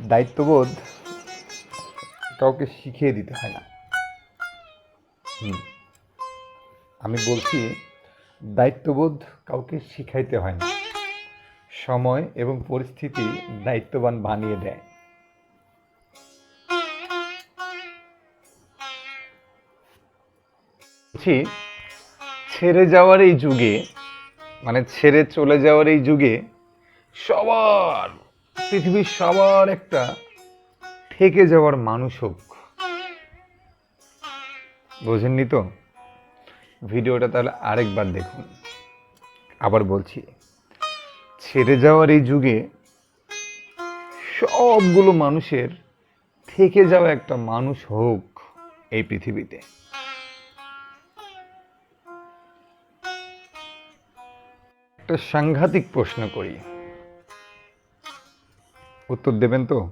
দায়িত্ববোধ কাউকে শিখিয়ে দিতে হয় না। হুম। আমি বলছি, দায়িত্ববোধ কাউকে শিখাইতে হয় না। সময় এবং পরিস্থিতি দায়িত্ববান বানিয়ে দেয়। ছেড়ে যাওয়ার এই যুগে মানে ছেড়ে চলে যাওয়ার এই যুগে সবার পৃথিবীর সবার একটা থেকে যাওয়ার মানুষ হোক। বোঝেননি তো? ভিডিওটা তাহলে আরেকবার দেখুন। আবার বলছি, ছেড়ে যাওয়ার এই যুগে সবগুলো মানুষের থেকে যাওয়া একটা মানুষ হোক এই পৃথিবীতে। একটা সাংঘাতিক প্রশ্ন করি। উত্তর দেবেন তো?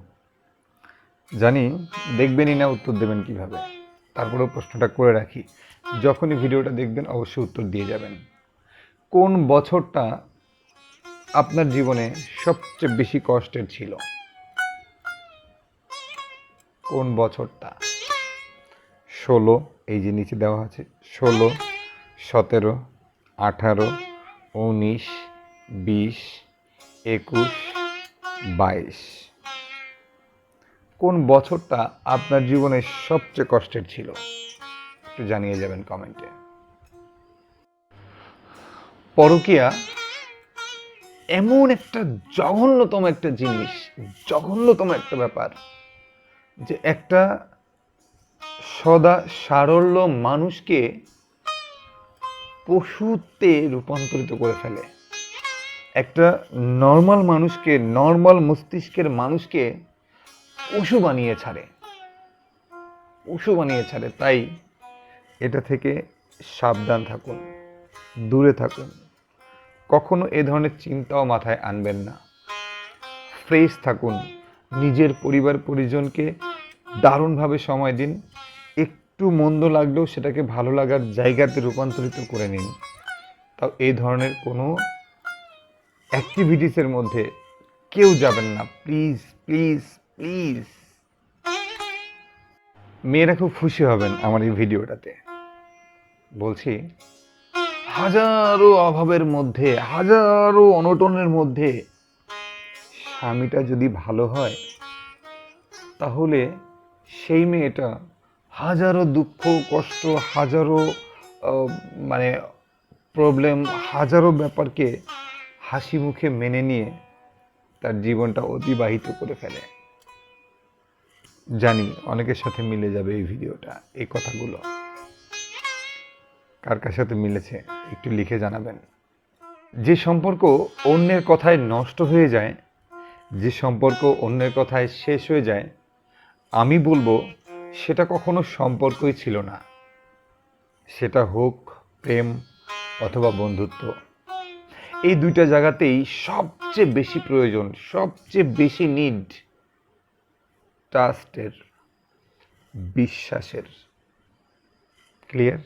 জানি, দেখবেনই না উত্তর দেবেন কীভাবে। তারপরেও প্রশ্নটা করে রাখি। যখনই ভিডিওটা দেখবেন, অবশ্যই উত্তর দিয়ে যাবেন। কোন বছরটা আপনার জীবনে সবচেয়ে বেশি কষ্টের ছিল? কোন বছরটা? ষোলো, এই যে নিচে দেওয়া আছে, ষোলো, সতেরো, আঠারো, উনিশ, বিশ, একুশ বাইশ। কোন বছরটা আপনার জীবনে সবচেয়ে কষ্টের ছিল? একটু জানিয়ে যাবেন কমেন্টে। পরকিয়া এমন একটা জঘন্যতম একটা জিনিস, জঘন্যতম একটা ব্যাপার যে একটা সদা সারল্য মানুষকে পশুতে রূপান্তরিত করে ফেলে। একটা নর্মাল মানুষকে নর্মাল মস্তিষ্কের মানুষকে পশু বানিয়ে ছাড়ে। পশু বানিয়ে ছাড়ে, তাই এটা থেকে সাবধান থাকুন, দূরে থাকুন। কখনো এ ধরনের চিন্তাও মাথায় আনবেন না। ফ্রেশ থাকুন, নিজের পরিবার পরিজনকে দারুণভাবে সময় দিন, একটু মন্দ লাগলেও সেটাকে ভালো লাগার জায়গাতে রূপান্তরিত করে নিন। তাও এই ধরনের কোনো অ্যাক্টিভিটিসের মধ্যে কেউ যাবেন না। প্লিজ প্লিজ প্লিজ মেয়েরা খুব খুশি হবেন আমার এই ভিডিওটাতে। বলছি, হাজারো অভাবের মধ্যে, হাজারো অনটনের মধ্যে স্বামীটা যদি ভালো হয়, তাহলে সেই মেয়েটা হাজারো দুঃখ, কষ্ট, হাজারো মানে প্রবলেম হাজারো ব্যাপারকে হাসি মুখে মেনে নিয়ে তার জীবনটা অতিবাহিত করে ফেলে। জানি অনেকের সাথে মিলে যাবে এই ভিডিওটা, এই কথাগুলো। কার কার সাথে মিলেছে একটু লিখে জানাবেন। যে সম্পর্ক অন্যের কথায় নষ্ট হয়ে যায়, যে সম্পর্ক অন্যের কথায় শেষ হয়ে যায়, আমি বলব সেটা কখনো সম্পর্কই ছিল না। সেটা হোক প্রেম অথবা বন্ধুত্ব। এই দুইটা জায়গাতেই সবচেয়ে বেশি প্রয়োজন সবচেয়ে বেশি নিড ট্রাস্টের বিশ্বাসের। ক্লিয়ার